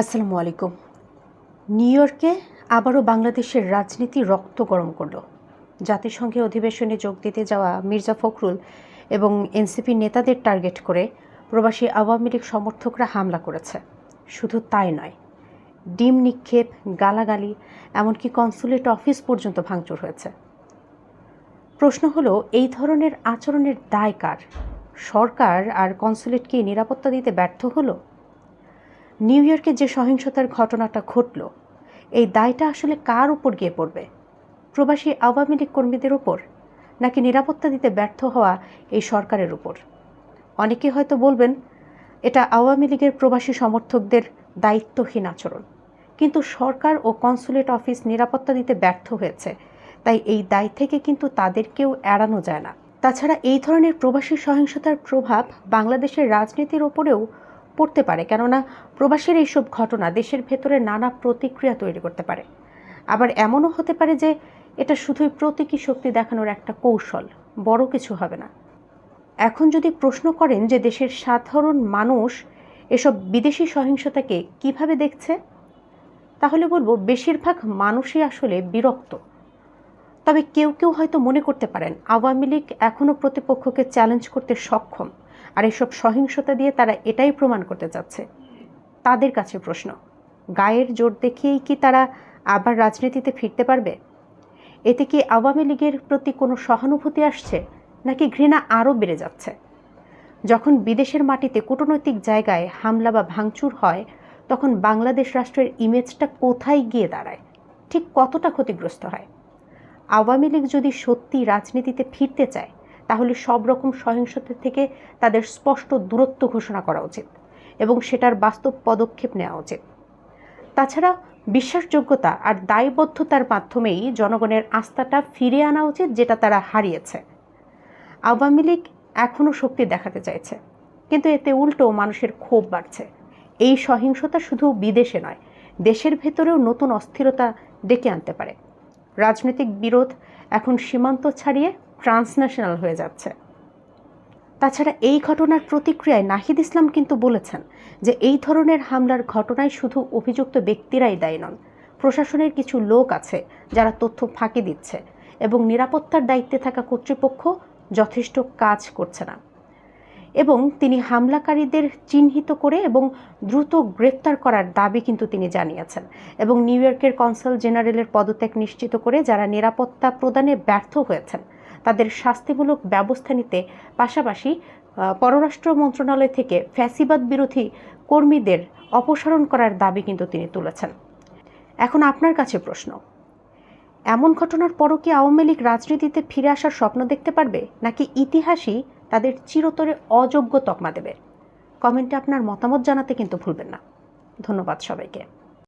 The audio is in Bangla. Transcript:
আসসালামু আলাইকুম। নিউ ইয়র্কে আবারও বাংলাদেশের রাজনীতি রক্ত গরম করল। জাতিসংঘে অধিবেশনে যোগ দিতে যাওয়া মির্জা ফখরুল এবং এনসিপি নেতাদের টার্গেট করে প্রবাসী আওয়ামী লীগ সমর্থকরা হামলা করেছে। শুধু তাই নয়, ডিম নিক্ষেপ, গালাগালি, এমনকি কনসুলেট অফিস পর্যন্ত ভাঙচুর হয়েছে। প্রশ্ন হলো, এই ধরনের আচরণের দায় কার? সরকার আর কনসুলেটকে নিরাপত্তা দিতে ব্যর্থ হলো? নিউ ইয়র্কে যে সহিংসতার ঘটনাটা ঘটল, এই দায়টা আসলে কার উপর গিয়ে পড়বে? প্রবাসী আওয়ামী লীগ কর্মীদের উপর, নাকি নিরাপত্তা দিতে ব্যর্থ হওয়া এই সরকারের উপর? অনেকে হয়তো বলবেন, এটা আওয়ামী লীগের প্রবাসী সমর্থকদের দায়িত্বহীন আচরণ। কিন্তু সরকার ও কনসুলেট অফিস নিরাপত্তা দিতে ব্যর্থ হয়েছে, তাই এই দায় থেকে কিন্তু তাদেরকেও এড়ানো যায় না। তাছাড়া এই ধরনের প্রবাসী সহিংসতার প্রভাব বাংলাদেশের রাজনীতির ওপরেও পড়তে পারে, কেননা প্রবাসের এইসব ঘটনা দেশের ভেতরে নানা প্রতিক্রিয়া তৈরি করতে পারে। আবার এমনও হতে পারে যে এটা শুধুই প্রতীকী শক্তি দেখানোর একটা কৌশল, বড় কিছু হবে না। এখন যদি প্রশ্ন করেন যে দেশের সাধারণ মানুষ এসব বিদেশি সহিংসতাকে কীভাবে দেখছে, তাহলে বলব বেশিরভাগ মানুষই আসলে বিরক্ত। তবে কেউ কেউ হয়তো মনে করতে পারেন, আওয়ামী লীগ এখনও প্রতিপক্ষকে চ্যালেঞ্জ করতে সক্ষম। আর এসব সহিংসতা দিয়ে তারা এটাই প্রমাণ করতে চাচ্ছে। তাদের কাছে প্রশ্ন, গায়ের জোর দেখিয়েই কি তারা আবার রাজনীতিতে ফিরতে পারবে? এতে কি আওয়ামী লীগের প্রতি কোনো সহানুভূতি আসছে, নাকি ঘৃণা আরও বেড়ে যাচ্ছে? যখন বিদেশের মাটিতে কূটনৈতিক জায়গায় হামলা বা ভাঙচুর হয়, তখন বাংলাদেশ রাষ্ট্রের ইমেজটা কোথায় গিয়ে দাঁড়ায়? ঠিক কতটা ক্ষতিগ্রস্ত হয়? আওয়ামী লীগ যদি সত্যি রাজনীতিতে ফিরতে চায় তাহলে সব রকম সহিংসতা থেকে তাদের স্পষ্ট দূরত্ব ঘোষণা করা উচিত এবং সেটার বাস্তব পদক্ষেপ নেওয়া উচিত। তাছাড়া বিশ্বাসযোগ্যতা আর দায়বদ্ধতার মাধ্যমেই জনগণের আস্থাটা ফিরে আনা উচিত যেটা তারা হারিয়েছে। আওয়ামী লীগ এখনও শক্তি দেখাতে চাইছে, কিন্তু এতে উল্টো মানুষের ক্ষোভ বাড়ছে। এই সহিংসতা শুধু বিদেশে নয়, দেশের ভেতরেও নতুন অস্থিরতা ডেকে আনতে পারে। রাজনৈতিক বিরোধ এখন সীমান্ত ছাড়িয়ে ট্রান্সন্যাশনাল হয়ে যাচ্ছে। তাছাড়া এই ঘটনার প্রতিক্রিয়ায় নাহিদ ইসলাম কিন্তু বলেছেন যে এই ধরনের হামলার ঘটনায় শুধু অভিযুক্ত ব্যক্তিরাই দায়ী নন, প্রশাসনের কিছু লোক আছে যারা তথ্য ফাঁকি দিচ্ছে এবং নিরাপত্তার দায়িত্বে থাকা কর্তৃপক্ষ যথেষ্ট কাজ করছে না। এবং তিনি হামলাকারীদের চিহ্নিত করে এবং দ্রুত গ্রেপ্তার করার দাবি কিন্তু তিনি জানিয়েছেন এবং নিউ ইয়র্কের কনসাল জেনারেলের পদত্যাগ নিশ্চিত করে যারা নিরাপত্তা প্রদানে ব্যর্থ হয়েছেন তাদের শাস্তিমূলক ব্যবস্থা নিতে পাশাপাশি পররাষ্ট্র মন্ত্রণালয় থেকে ফ্যাসিবাদ বিরোধী কর্মীদের অপসারণ করার দাবি কিন্তু তিনি তুলেছেন। এখন আপনার কাছে প্রশ্ন, এমন ঘটনার পরও কি আওয়ামী লীগ রাজনীতিতে ফিরে আসার স্বপ্ন দেখতে পারবে, নাকি ইতিহাসই তাদের চিরতরে অযোগ্য তকমা দেবে? কমেন্টে আপনার মতামত জানাতে কিন্তু ভুলবেন না। ধন্যবাদ সবাইকে।